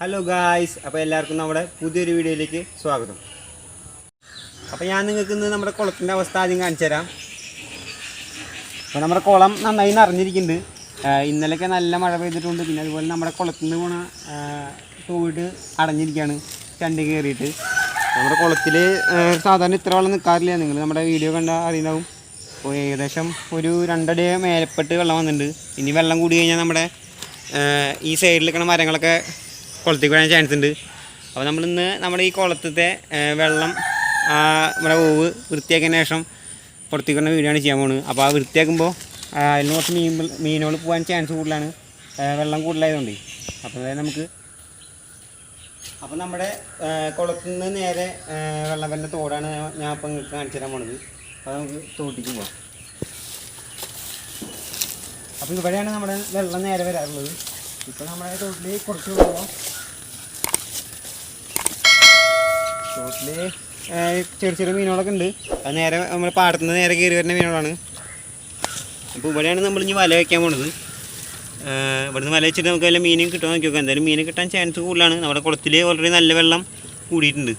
Hello guys അപ്പോൾ എല്ലാവർക്കും നമ്മുടെ പുതിയൊരു വീഡിയോയിലേക്ക് സ്വാഗതം. അപ്പോൾ ഞാൻ നിങ്ങൾക്ക് ഇന്ന് നമ്മുടെ കുളത്തിന്റെ അവസ്ഥ ആദ്യം കാണിച്ചു തരാം. അപ്പോൾ നമ്മുടെ കുളം നന്നായി നിറഞ്ഞിരിക്കുന്നുണ്ട്. ഇന്നലെയൊക്കെ നല്ല മഴ പെയ്തിട്ടുണ്ട്. പിന്നെ അതുപോലെ നമ്മുടെ കുളത്തിൽ നിന്ന് പോണ തോട് അടഞ്ഞിരിക്കുകയാണ് ചണ്ടി കയറിയിട്ട്. നമ്മുടെ കുളത്തിൽ സാധാരണ ഇത്ര വെള്ളം നിൽക്കാറില്ല നിങ്ങൾ നമ്മുടെ വീഡിയോ കണ്ടാൽ അറിയുണ്ടാവും അപ്പോൾ ഏകദേശം ഒരു രണ്ടടി മേലപ്പെട്ട് വെള്ളം വന്നിട്ടുണ്ട്. ഇനി വെള്ളം കൂടി കഴിഞ്ഞാൽ നമ്മുടെ ഈ സൈഡിൽ നിൽക്കുന്ന മരങ്ങളൊക്കെ കുളത്തിൽ വീഴാൻ ചാൻസ് ഉണ്ട്. അപ്പോൾ നമ്മളിന്ന് നമ്മുടെ ഈ കുളത്തിലത്തെ വെള്ളം നമ്മുടെ ഓവ് വൃത്തിയാക്കിയതിന് ശേഷം പുറത്തേക്ക് വരുന്ന ആണ് ചെയ്യാൻ പോകുന്നത് അപ്പോൾ ആ വൃത്തിയാക്കുമ്പോൾ അതിന് കുറച്ച് മീൻ മീനുകൾ പോകാൻ ചാൻസ് കൂടുതലാണ്. വെള്ളം കൂടുതലായതുകൊണ്ട്. അപ്പോൾ നമുക്ക് അപ്പോൾ നമ്മുടെ കുളത്തിൽ നിന്ന് നേരെ വെള്ളം വരുന്ന തോടാണ് ഞാൻ ഇപ്പം നിങ്ങൾക്ക് കാണിച്ചു തരാൻ പോണത്. അപ്പോൾ നമുക്ക് തോട്ടിക്ക് പോകാം അപ്പോൾ ഇവിടെയാണ് നമ്മുടെ വെള്ളം നേരെ വരാറുള്ളത്. ഇപ്പോൾ നമ്മുടെ തോട്ടിൽ കുറച്ച് വെള്ളം തോട്ടിൽ ചെറിയ ചെറിയ മീനുകളൊക്കെ ഉണ്ട്. അത് നേരെ നമ്മൾ പാടത്തു നിന്ന് നേരെ കയറി വരുന്ന മീനുകളാണ്. അപ്പോൾ ഇവിടെയാണ് നമ്മൾ ഇനി വല വയ്ക്കാൻ പോണത്. ഇവിടുന്ന് വല വെച്ചിട്ട് നമുക്ക് വല്ല മീനും കിട്ടുമോ നോക്കി നോക്കാം എന്തായാലും മീൻ കിട്ടാൻ ചാൻസ് കൂടുതലാണ്. നമ്മുടെ കുളത്തിൽ ഓൾറെഡി നല്ല വെള്ളം കൂടിയിട്ടുണ്ട്.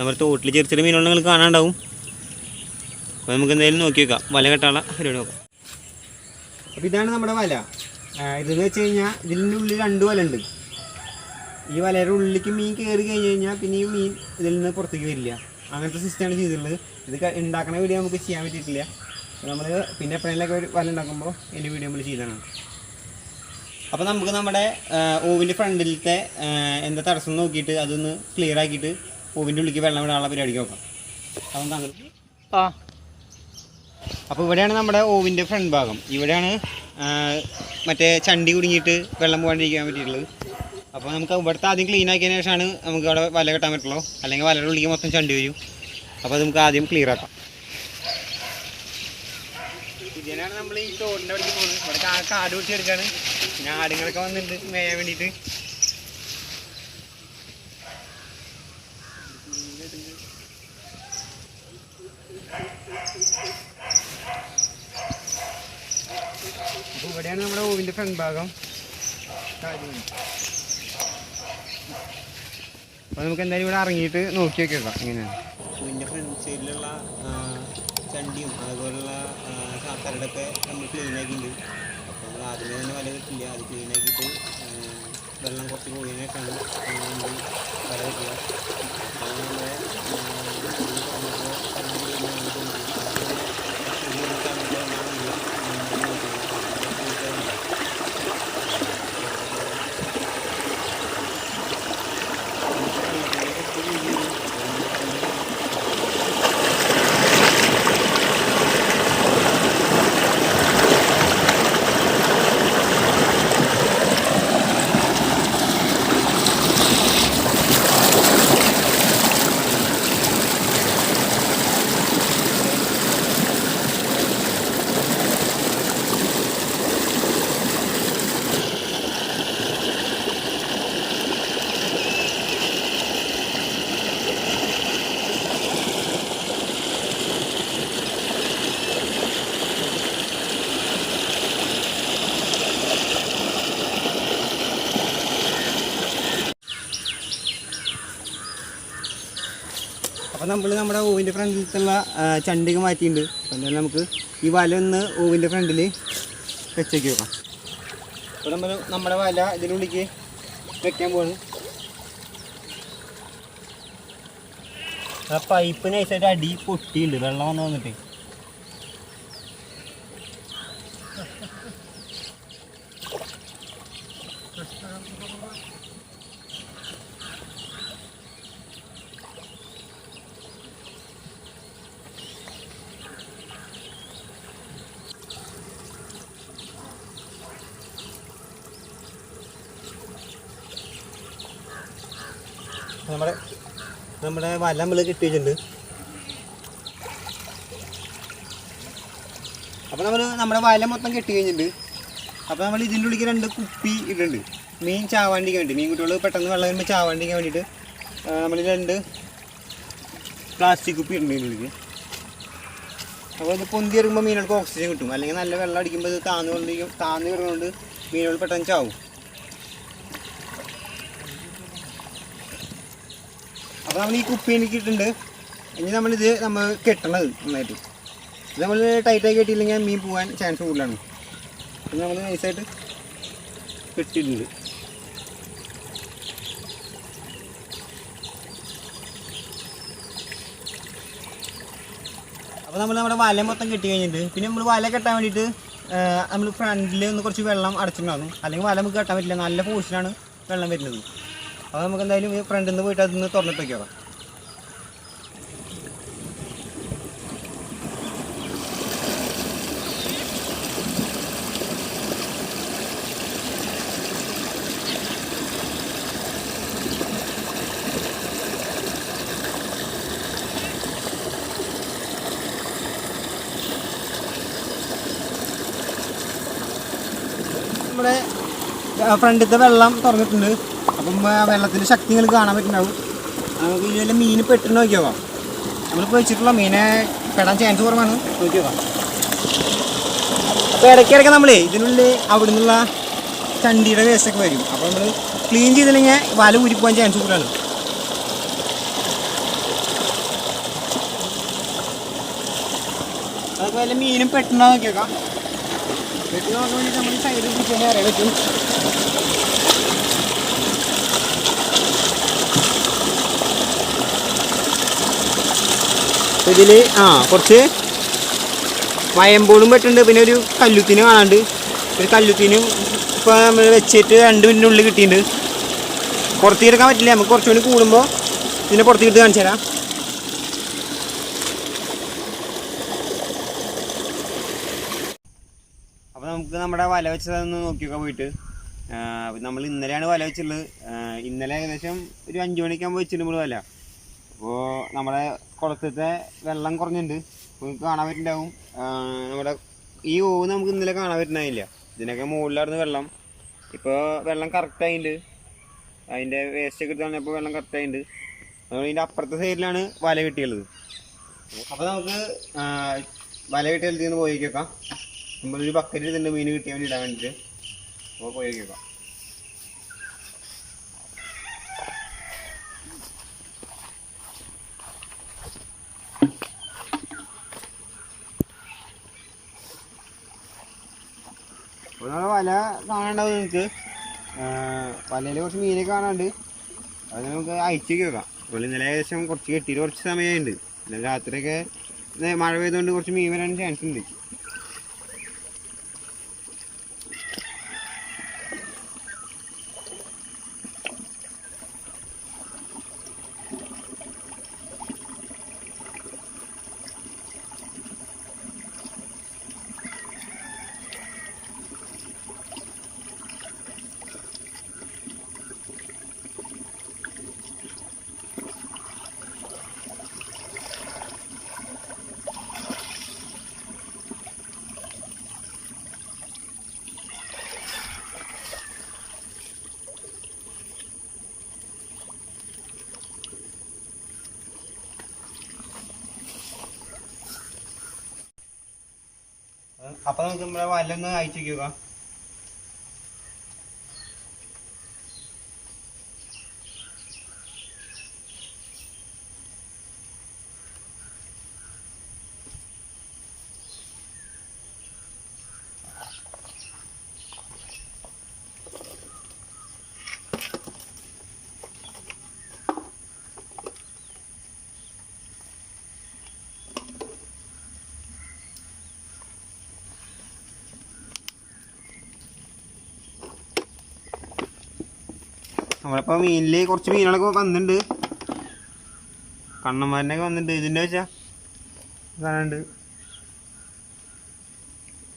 നമ്മുടെ തോട്ടിൽ ചെറിയ ചെറിയ മീനുകൾ നിങ്ങൾ കാണാണ്ടാവും. അപ്പോൾ നമുക്ക് എന്തായാലും നോക്കി വെക്കാം വല കെട്ടാനുള്ള പരിപാടി നോക്കാം. അപ്പോൾ ഇതാണ് നമ്മുടെ വല. ഇതെന്ന് വെച്ച് കഴിഞ്ഞാൽ ഇതിന്റെ ഉള്ളിൽ രണ്ട് വല ഉണ്ട്. ഈ വലയുടെ ഉള്ളിലേക്ക് മീൻ കയറി കഴിഞ്ഞ് കഴിഞ്ഞാൽ പിന്നെ ഈ മീൻ ഇതിൽ നിന്ന് പുറത്തേക്ക് വരില്ല. അങ്ങനത്തെ സിസ്റ്റമാണ് ചെയ്തിട്ടുള്ളത്. ഇത് ഉണ്ടാക്കുന്ന ഉണ്ടാക്കണ വീഡിയോ നമുക്ക് ചെയ്യാൻ പറ്റിയിട്ടില്ല. നമ്മൾ പിന്നെ എപ്പോഴെങ്കിലൊക്കെ ഒരു വല ഉണ്ടാക്കുമ്പോൾ എന്റെ വീഡിയോ നമ്മൾ ചെയ്തതാണ് അപ്പോൾ നമുക്ക് നമ്മുടെ ഓവിന്റെ ഫ്രണ്ടിലത്തെ എന്താ തടസ്സം നോക്കിയിട്ട് അതൊന്ന് ക്ലിയർ ആക്കിയിട്ട് ഓവിന്റെ ഉള്ളിലേക്ക് വെള്ളം വിടാനുള്ള പരിപാടിക്ക് നോക്കാം. അതൊന്ന് താങ്കൾ ആ. അപ്പോൾ ഇവിടെയാണ് നമ്മുടെ ഓവിന്റെ ഫ്രണ്ട് ഭാഗം. ഇവിടെയാണ് മറ്റേ ചണ്ടി കുടുങ്ങിയിട്ട് വെള്ളം പോകാണ്ടിരിക്കാൻ പറ്റിയിട്ടുള്ളത്. അപ്പോൾ നമുക്ക് ഇവിടുത്തെ ആദ്യം ക്ലീൻ ആക്കിയതിന് ശേഷമാണ് നമുക്ക് അവിടെ വല കെട്ടാൻ പറ്റുള്ളൂ. അല്ലെങ്കിൽ വലയുടെ ഉള്ളിൽ മൊത്തം ചണ്ടി വരും. അപ്പോൾ അത് നമുക്ക് ആദ്യം ക്ലിയർ ആക്കാം. ഇതിനാണ് നമ്മൾ ഈ തോടിന്റെ അവിടേക്ക് പോകുന്നത്. ഇവിടെ കാട് പിടിച്ചെടുക്കാണ് പിന്നെ ആടുകളൊക്കെ വന്നിട്ടുണ്ട് മേയാൻ വേണ്ടിയിട്ട്. ഇവിടെയാണ് നമ്മുടെ ഓവിന്റെ ഫ്രണ്ട് ഭാഗം. അപ്പോൾ നമുക്ക് എന്തായാലും ഇവിടെ ഇറങ്ങിയിട്ട് നോക്കി നോക്കിയേക്കാം എങ്ങനെയാണ് ഇതിന്റെ ഫ്രണ്ട് സൈഡിലുള്ള ചണ്ടിയും അതുപോലുള്ള ചാത്തരടൊക്കെ നമ്മൾ ക്ലീൻ ആക്കിയിട്ടുണ്ട്. അപ്പോൾ നമ്മൾ ആദ്യമേ തന്നെ വല കിട്ടില്ല അത് ക്ലീൻ ആക്കിയിട്ട് വെള്ളം കുറച്ച് നമ്മൾ വല കിട്ടുക അപ്പോൾ നമ്മുടെ നമ്മൾ നമ്മുടെ ഓവിന്റെ ഫ്രണ്ടിലത്തുള്ള ചണ്ടിക മാറ്റിയിട്ടുണ്ട്. അപ്പം എന്തായാലും നമുക്ക് ഈ വല ഒന്ന് ഓവിന്റെ ഫ്രണ്ടിൽ വെച്ചേക്ക് വെക്കാം അപ്പോൾ നമ്മൾ നമ്മുടെ വല ഇതിനുള്ളിലേക്ക് വെക്കാൻ പോവാണ്. ആ പൈപ്പ് നൈസായിട്ട് അടി പൊട്ടിയിട്ടുണ്ട്. വെള്ളം വന്ന് വന്നിട്ട്. വല നമ്മൾ കിട്ടി വെച്ചിട്ടുണ്ട്. അപ്പോൾ നമ്മൾ നമ്മുടെ വല മൊത്തം കെട്ടി കഴിഞ്ഞിട്ടുണ്ട്. അപ്പോൾ നമ്മൾ ഇതിന്റെ ഉള്ളിൽ രണ്ട് കുപ്പി ഇടുന്നുണ്ട്. മീൻ ചാവാണ്ടിരിക്കാൻ വേണ്ടി. മീൻ കുട്ടികൾ പെട്ടെന്ന് വെള്ളം വരുമ്പോൾ ചാവാണ്ടിരിക്കാൻ വേണ്ടിയിട്ട് നമ്മൾ രണ്ട് പ്ലാസ്റ്റിക് കുപ്പി ഇടുന്നുണ്ട് ഇതിന്റെ ഉള്ളിൽ അപ്പോൾ ഇത് പൊന്തി ഇറങ്ങുമ്പോൾ മീനുകൾക്ക് ഓക്സിജൻ കിട്ടും. അല്ലെങ്കിൽ നല്ല വെള്ളം അടിക്കുമ്പോൾ ഇത് താന്നുകൊണ്ടിരിക്കും താന്നു വരുന്നതുകൊണ്ട് മീനുകൾ പെട്ടെന്ന് ചാവും. അപ്പോൾ നമ്മൾ ഈ കുപ്പി എനിക്കിട്ടുണ്ട്. ഇനി നമ്മളിത് നമ്മൾ കെട്ടണത് നന്നായിട്ട്. ഇത് നമ്മൾ ടൈറ്റായി കെട്ടിയില്ലെങ്കിൽ മീൻ പോകാൻ ചാൻസ് കൂടുതലാണ്. അപ്പം നമ്മൾ നൈസായിട്ട് കെട്ടിയിട്ടുണ്ട്. അപ്പോൾ നമ്മൾ നമ്മുടെ വല മൊത്തം കെട്ടി കഴിഞ്ഞിട്ട് പിന്നെ നമ്മൾ വല കെട്ടാൻ വേണ്ടിയിട്ട് നമ്മൾ ഫ്രണ്ടിൽ ഒന്ന് കുറച്ച് വെള്ളം അടച്ചിട്ടുണ്ടാകും അല്ലെങ്കിൽ വല നമുക്ക് കെട്ടാൻ പറ്റില്ല. നല്ല ഫോഴ്സിലാണ് വെള്ളം വരുന്നത്. അപ്പോൾ നമുക്ക് എന്തായാലും ഈ ഫ്രണ്ടിൽ നിന്ന് പോയിട്ട് അതിൽ നിന്ന് തുറന്നിട്ട് വയ്ക്കാം നമ്മുടെ ഫ്രണ്ടിലത്തെ വെള്ളം തുറന്നിട്ടുണ്ട്. അപ്പം വെള്ളത്തിന്റെ ശക്തി നിങ്ങൾക്ക് കാണാൻ പറ്റുന്നുണ്ടാവും. നമുക്ക് ഇതിൽ മീൻ പെട്ടെന്ന് നോക്കിയോക്കാം. നമ്മളിപ്പോൾ വെച്ചിട്ടുള്ള മീനെ പെടാൻ ചാൻസ് കുറവാണ്. നോക്കിയോക്കാം. അപ്പോൾ ഇടയ്ക്കിടയ്ക്ക് നമ്മളേ ഇതിനുള്ളിൽ അവിടെ നിന്നുള്ള ചണ്ടിയുടെ വേസ്റ്റൊക്കെ വരും. അപ്പോൾ നമ്മൾ ക്ലീൻ ചെയ്തില്ലെങ്കിൽ വല ഊരിപ്പോകാൻ ചാൻസ് കൂടുതലാണ്. വല്ല മീനും പെട്ടെന്ന് നോക്കിയേക്കാം. പെട്ടെന്ന് നോക്കാൻ വേണ്ടിയിട്ട് നമ്മൾ സൈഡിൽ പിടിച്ചാൽ അറിയാൻ പറ്റും. ഇതിൽ ആ കുറച്ച് വയമ്പോളും പെട്ടുണ്ട് പിന്നെ ഒരു കല്ലുത്തിന് കാണാണ്ട്. ഒരു കല്ലുത്തിനും ഇപ്പോൾ നമ്മൾ വെച്ചിട്ട് രണ്ട് മിനിറ്റിനുള്ളിൽ കിട്ടിയിട്ടുണ്ട്. പുറത്തേക്ക് എടുക്കാൻ പറ്റില്ല. നമുക്ക് കുറച്ചുകൂടി കൂടുമ്പോൾ ഇതിനെ പുറത്തേക്ക് എടുത്ത് കാണിച്ചു തരാം. അപ്പോൾ നമുക്ക് നമ്മുടെ വല വെച്ചതൊന്ന് നോക്കിയൊക്കെ പോയിട്ട്. നമ്മൾ ഇന്നലെയാണ് വല വെച്ചുള്ളത് ഇന്നലെ ഏകദേശം ഒരു അഞ്ചു മണിക്കാകുമ്പോൾ വെച്ചിട്ടുണ്ട് നമ്മൾ വല. അപ്പോൾ നമ്മുടെ കുളത്തിലത്തെ വെള്ളം കുറഞ്ഞിട്ടുണ്ട്. നിങ്ങൾക്ക് കാണാൻ പറ്റുന്നുണ്ടാവും. നമ്മുടെ ഈ ഓവ് നമുക്ക് ഇന്നലെ കാണാൻ പറ്റുന്നില്ല ഇതിനൊക്കെ മുകളിലായിരുന്നു വെള്ളം. ഇപ്പോൾ വെള്ളം കറക്റ്റ് ആയിട്ടുണ്ട് അതിന്റെ വേസ്റ്റ് ഒക്കെ എടുത്ത് കളഞ്ഞപ്പോൾ വെള്ളം കറക്റ്റ് ആയിട്ടുണ്ട് അതുകൊണ്ട് ഇതിന്റെ അപ്പുറത്തെ സൈഡിലാണ് വല കിട്ടിയുള്ളത്. അപ്പോൾ നമുക്ക് വല കിട്ടിയ പോയി വെക്കാം നമ്മളൊരു ബക്കറ്റ് ഇതിന്റെ മീൻ കിട്ടിയാൽ വേണ്ടി ഇടാൻ വേണ്ടിയിട്ട്. അപ്പോൾ പോയി വെക്കാം വല കാണേണ്ടത് നിങ്ങൾക്ക്. വലയിൽ കുറച്ച് മീനൊക്കെ കാണാണ്ട് അത് നമുക്ക് അയച്ചേക്ക് വെക്കാം പുള്ളി ഇന്നലെ ഏകദേശം കുറച്ച് കെട്ടിയിട്ട് കുറച്ച് സമയമുണ്ട് രാത്രിയൊക്കെ മഴ പെയ്തുകൊണ്ട് കുറച്ച് മീൻ വരാൻ ചാൻസ് ഉണ്ട്. അപ്പോൾ നമുക്ക് നമ്മുടെ വല്ലൊന്ന് അയച്ചു നോക്കാം നമ്മളിപ്പോൾ മീനിൽ കുറച്ച് മീനുകളൊക്കെ വന്നിട്ടുണ്ട് കണ്ണന്മാരനൊക്കെ വന്നിട്ടുണ്ട് ഇതിന്റെ വെച്ചാൽ കാണുന്നുണ്ട്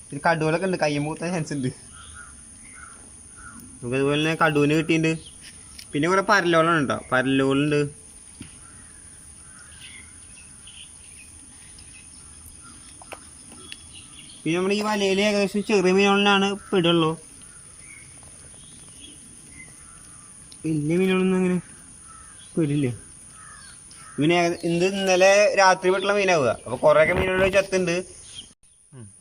പിന്നെ കടുവലൊക്കെ ഉണ്ട്. കയ്യും പൂത്താൻ ചാൻസ് ഉണ്ട്. നമുക്ക് അതുപോലെ തന്നെ കടുവിന് കിട്ടിയിട്ടുണ്ട് പിന്നെ കുറേ പരലോളാണ് കേട്ടോ പരലോളുണ്ട്. പിന്നെ നമ്മൾ ഈ വലയിൽ ഏകദേശം ചെറിയ മീനുകളിലാണ് പെടുള്ളൂ വലിയ മീനുകളൊന്നും അങ്ങനെ വരില്ലേ? പിന്നെ ഇന്ന് ഇന്നലെ രാത്രി വീട്ടിലെ മീനാവുക. അപ്പോൾ കുറേയൊക്കെ മീനുകൾ ചത്തുണ്ട്.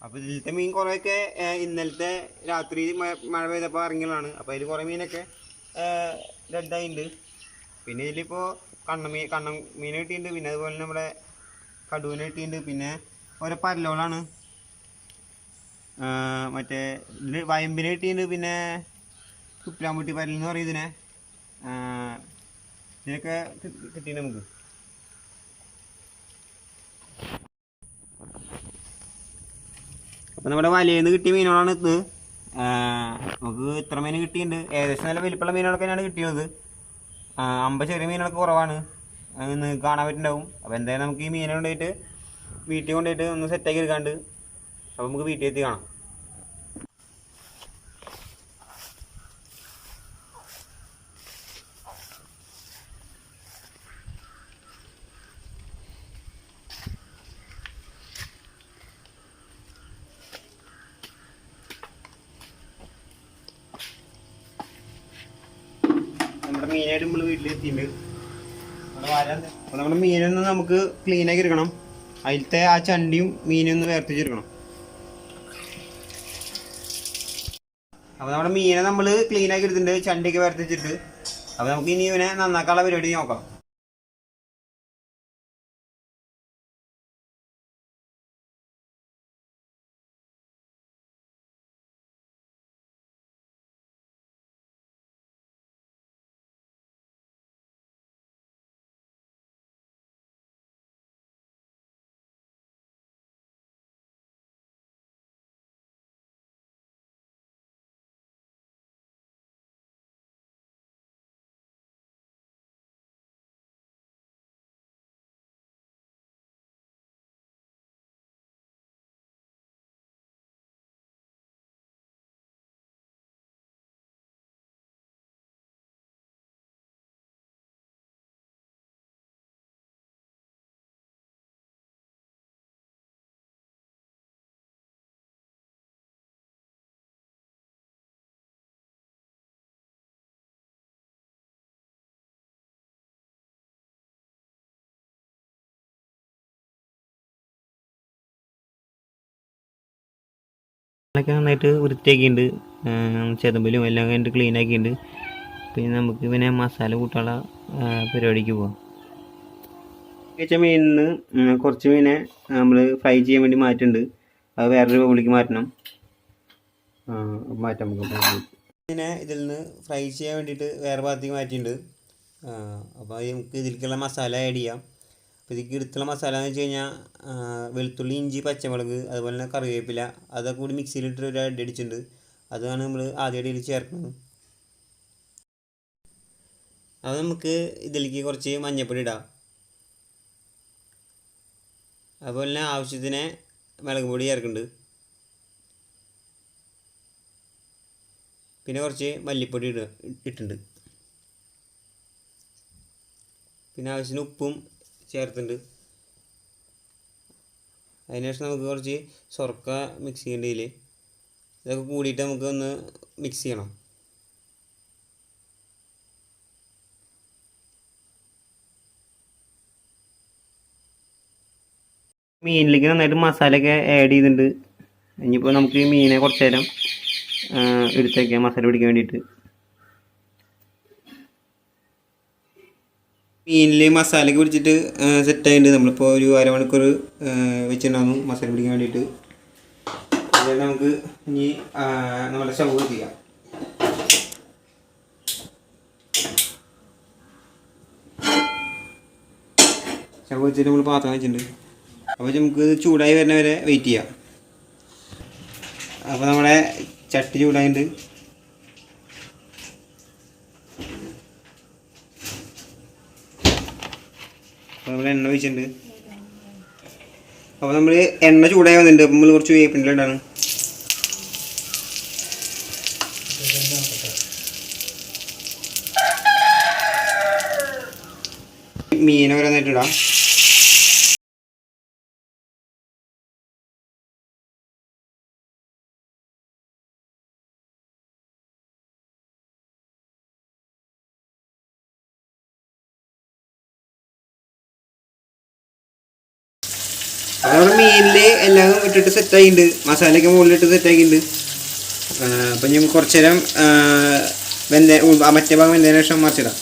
അപ്പോൾ ഇതിലത്തെ മീൻ കുറേയൊക്കെ ഇന്നലത്തെ രാത്രി മഴ പെയ്തപ്പോ പെയ്തപ്പോൾ ഇറങ്ങിയതാണ്. അപ്പോൾ അതിൽ കുറേ മീനൊക്കെ ഡെഡായിട്ടുണ്ട് പിന്നെ ഇതിലിപ്പോൾ കണ്ണ മീൻ കണ്ണ മീൻ കിട്ടിയിട്ടുണ്ട് പിന്നെ അതുപോലെ തന്നെ നമ്മുടെ കടുവിനെ കിട്ടിയിട്ടുണ്ട് പിന്നെ ഓരോ പരലോളാണ്. മറ്റേ ഇതിൽ വയമ്പിനെ കിട്ടിയിട്ടുണ്ട് പിന്നെ കുപ്പിലാമ്പുട്ടി പരൽ എന്ന് പറയും ഇതിനെ. ഇതിനൊക്കെ കിട്ടി നമുക്ക്. അപ്പം നമ്മുടെ വലയിൽ കിട്ടിയ മീനുകളാണ് ഇത്. നമുക്ക് ഇത്ര മീൻ കിട്ടിയിട്ടുണ്ട്. ഏകദേശം നല്ല വലിപ്പമുള്ള മീനുകളൊക്കെ തന്നെയാണ് കിട്ടിയത്. അമ്പ ചെറിയ മീനുകളൊക്കെ കുറവാണ്. ഇന്ന് കാണാൻ പറ്റുന്നുണ്ടാവും. അപ്പോൾ എന്തായാലും നമുക്ക് ഈ മീനെ കൊണ്ടുപോയിട്ട് വീട്ടിൽ കൊണ്ടുപോയിട്ട് ഒന്ന് സെറ്റാക്കി എടുക്കാണ്ട്. അപ്പോൾ നമുക്ക് വീട്ടിൽ എത്തി കാണാം. നമ്മുടെ മീനായിട്ട് നമ്മൾ വീട്ടിലെത്തിയിട്ടുണ്ട് നമ്മുടെ മീനൊന്ന് നമുക്ക് ക്ലീൻ ആക്കി എടുക്കണം. അതിലത്തെ ആ ചണ്ടിയും മീനൊന്ന് വേർതിരിച്ചെടുക്കണം അപ്പോൾ നമ്മുടെ മീനെ നമ്മൾ ക്ലീൻ ആക്കി എടുത്തിട്ടുണ്ട്. ചണ്ടിയൊക്കെ വേർതിരിച്ചിട്ട് അപ്പോൾ നമുക്ക് ഇനി ഇവനെ നന്നാക്കാനുള്ള പരിപാടി നോക്കാം. ഒക്കെ നന്നായിട്ട് വൃത്തിയാക്കിയിട്ടുണ്ട്. ചെതമ്പലും എല്ലാം കഴിഞ്ഞിട്ട് ക്ലീൻ ആക്കിയിട്ടുണ്ട്. പിന്നെ നമുക്ക് പിന്നെ മസാല കൂട്ടാനുള്ള പരിപാടിക്ക് പോവാം. വെച്ച മീനിൽ നിന്ന് കുറച്ച് മീനെ നമ്മൾ ഫ്രൈ ചെയ്യാൻ വേണ്ടി മാറ്റുന്നുണ്ട്. അത് വേറൊരു ബൗളിലേക്ക് മാറ്റണം. മാറ്റാൻ നമുക്ക് മീനെ ഇതിൽ നിന്ന് ഫ്രൈ ചെയ്യാൻ വേണ്ടിയിട്ട് വേറെ ഭാഗത്തേക്ക് മാറ്റിയിട്ടുണ്ട്. അപ്പോൾ നമുക്ക് ഇതിലേക്കുള്ള മസാല ആഡ് ചെയ്യാം. ഇതിലേക്ക് എടുത്തുള്ള മസാല എന്ന് വെച്ച് കഴിഞ്ഞാൽ വെളുത്തുള്ളി ഇഞ്ചി പച്ചമുളക് അതുപോലെ തന്നെ കറിവേപ്പില അതൊക്കെ കൂടി മിക്സിയിലിട്ട് ഒരു അടി അടിച്ചിട്ടുണ്ട്. അതാണ് നമ്മൾ ആദ്യമായിട്ട് ഇതിൽ ചേർക്കുന്നത്. അത് നമുക്ക് ഇതിലേക്ക് കുറച്ച് മഞ്ഞൾപ്പൊടി ഇടാം. അതുപോലെ തന്നെ ആവശ്യത്തിന് മുളക് പൊടി ചേർക്കുന്നുണ്ട്. പിന്നെ കുറച്ച് മല്ലിപ്പൊടി ഇടുക ഇട്ടിട്ടുണ്ട്. പിന്നെ ആവശ്യത്തിന് ഉപ്പും ചേർത്തിട്ടുണ്ട്. അതിനുശേഷം നമുക്ക് കുറച്ച് സ്വർക്ക മിക്സ് ചെയ്യേണ്ടി ഇതിൽ ഇതൊക്കെ കൂടിയിട്ട് നമുക്ക് ഒന്ന് മിക്സ് ചെയ്യണം. മീനിലേക്ക് നന്നായിട്ട് മസാലയൊക്കെ ആഡ് ചെയ്തിട്ടുണ്ട്. ഇനിയിപ്പോൾ നമുക്ക് ഈ മീനെ കുറച്ച് നേരം എടുത്തേക്കാം മസാല പിടിക്കാൻ വേണ്ടിയിട്ട്. മീനിൽ മസാലയൊക്കെ പിടിച്ചിട്ട് സെറ്റ് ആയിട്ടുണ്ട്. നമ്മളിപ്പോൾ ഒരു അരമണിക്കൂർ വെച്ചിട്ടുണ്ടാകും മസാല പിടിക്കാൻ വേണ്ടിയിട്ട്. അതുകൊണ്ട് നമുക്ക് ഇനി നമ്മുടെ സ്റ്റവ് എത്തിക്കാം. സ്റ്റവ് വെച്ചിട്ട് നമ്മൾ പാത്രം വെച്ചിട്ടുണ്ട്. അപ്പോൾ നമുക്ക് ചൂടായി വരുന്ന വരെ വെയിറ്റ് ചെയ്യാം. അപ്പോൾ നമ്മുടെ ചട്ടി ചൂടായിട്ടുണ്ട്. നമ്മൾ എണ്ണ ഒഴിച്ചിട്ടുണ്ട്. അപ്പോൾ നമ്മൾ എണ്ണ ചൂടായി വന്നിട്ടുണ്ട്. നമ്മൾ കുറച്ച് വേപ്പിന്റെ ഇടാണ് മീൻ ഓരോന്നായിട്ട് ഇടാം മീനിൽ എല്ലാം ഇട്ടിട്ട് സെറ്റായിട്ടുണ്ട് മസാലയൊക്കെ മുകളിലിട്ട് സെറ്റാക്കിയിട്ടുണ്ട് അപ്പം ഞാൻ കുറച്ച് നേരം വെന്ത മറ്റേ ഭാഗം വെന്തതിന് ശേഷം മറിച്ചിടാം.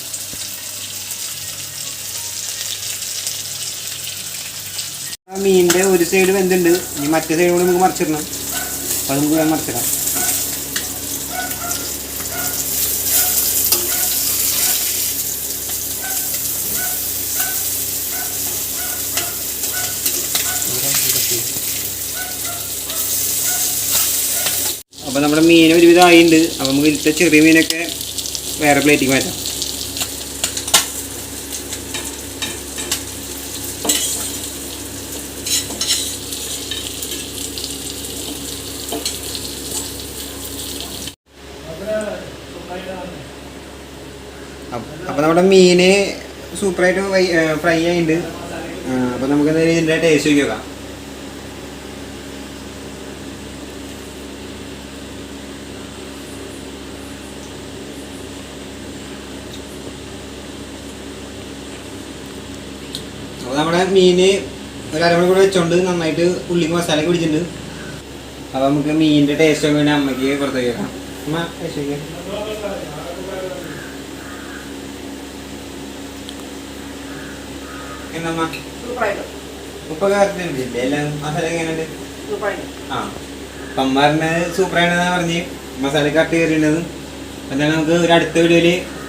മീനിന്റെ ഒരു സൈഡ് വെന്തുണ്ട്. ഇനി മറ്റേ സൈഡ് നമുക്ക് മറിച്ചിടണം. അപ്പം അത് നമുക്ക് മറിച്ചിടാം. അപ്പോൾ നമ്മുടെ മീൻ ഒരുവിധം ആയിട്ടുണ്ട് അപ്പോൾ നമുക്ക് ഇതിലത്തെ ചെറിയ മീനൊക്കെ വേറെ പ്ലേറ്റിക്ക് മാറ്റാം. അപ്പോൾ നമ്മുടെ മീന് സൂപ്പറായിട്ട് ഫ്രൈ ആയിട്ടുണ്ട് അപ്പോൾ നമുക്ക് ഇതിന്റെ ടേസ്റ്റ് നോക്കി നോക്കാം. മീന് ഒരു അരമണി കൂടെ വെച്ചോണ്ട് നന്നായിട്ട് ഉള്ളിക്ക് മസാല പിടിച്ചിട്ടുണ്ട്. അപ്പോൾ നമുക്ക് മീനിന്റെ ടേസ്റ്റ് ഒക്കെ വേണ്ടി അമ്മയ്ക്ക് പുറത്തേക്ക് വെക്കാം അമ്മ ടേസ്റ്റ്. എന്നമ്മ ഉപ്പ് കറക്റ്റ് എല്ലാം മസാല എങ്ങനെയുണ്ട്? ആ. പമ്മാറിന് സൂപ്പറാണെന്ന് പറഞ്ഞ്. മസാല കറക്റ്റ് കയറിയിട്ടുള്ളത് എന്തായാലും നമുക്ക് ഒരു അടുത്ത വീഡിയോയിൽ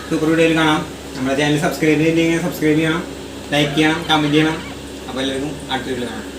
സൂപ്പർ വീഡിയോയിൽ കാണാം. നമ്മുടെ ചാനൽ സബ്സ്ക്രൈബ് ചെയ്തില്ലെങ്കിൽ സബ്സ്ക്രൈബ് ചെയ്യണം. ലൈക്ക് ചെയ്യണം കമന്റ് ചെയ്യണം. അപ്പോൾ എല്ലാവർക്കും അടുത്ത വീഡിയോ കാണാം.